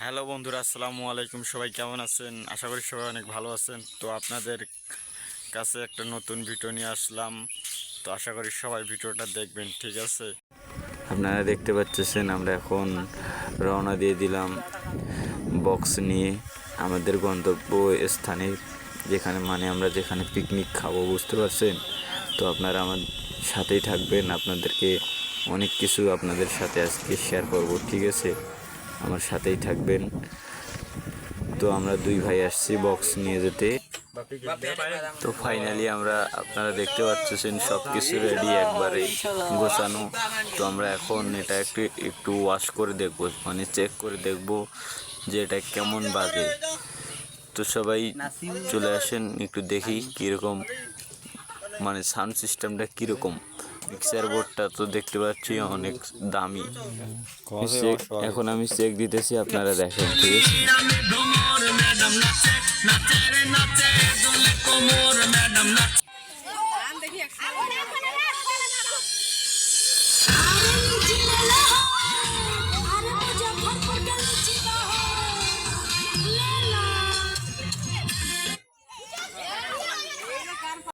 Hello বন্ধুরা, আসসালামু আলাইকুম। সবাই কেমন আছেন? আশা করি সবাই অনেক ভালো আছেন। তো আপনাদের কাছে একটা নতুন ভিডিও নিয়ে আসলাম। তো আশা করি সবাই ভিডিওটা দেখবেন, ঠিক আছে? আপনারা দেখতে পাচ্ছেন, আমরা এখন রওনা দিয়ে দিলাম বক্স নিয়ে আমাদের গন্তব্য স্থানে যেখানে মানে আমরা যেখানে পিকনিক খাব, বুঝতে পারছেন? তো আপনারা আমার সাথেই থাকবেন, আপনাদেরকে অনেক কিছু আপনাদের সাথে আজকে শেয়ার করব, ঠিক আছে? আমার সাথেই থাকবেন। তো আমরা দুই ভাই আসছি বক্স নিয়ে যেতে। তো ফাইনালি আমরা আপনারা দেখতে পাচ্ছেন সব কিছু রেডি একবারে গোছানো। তো আমরা এখন এটা একটু একটু ওয়াশ করে দেখব মানে চেক করে দেখব যে এটা কেমন বাজে। তো সবাই চলে আসেন, একটু দেখি কীরকম মানে সাউন্ড সিস্টেমটা কীরকম। মিক্সার বোর্ডটা তো দেখতে পাচ্ছি অনেক দামি। এখন আমি চেক দিতেছি আপনারা দেখেন ঠিক আছে?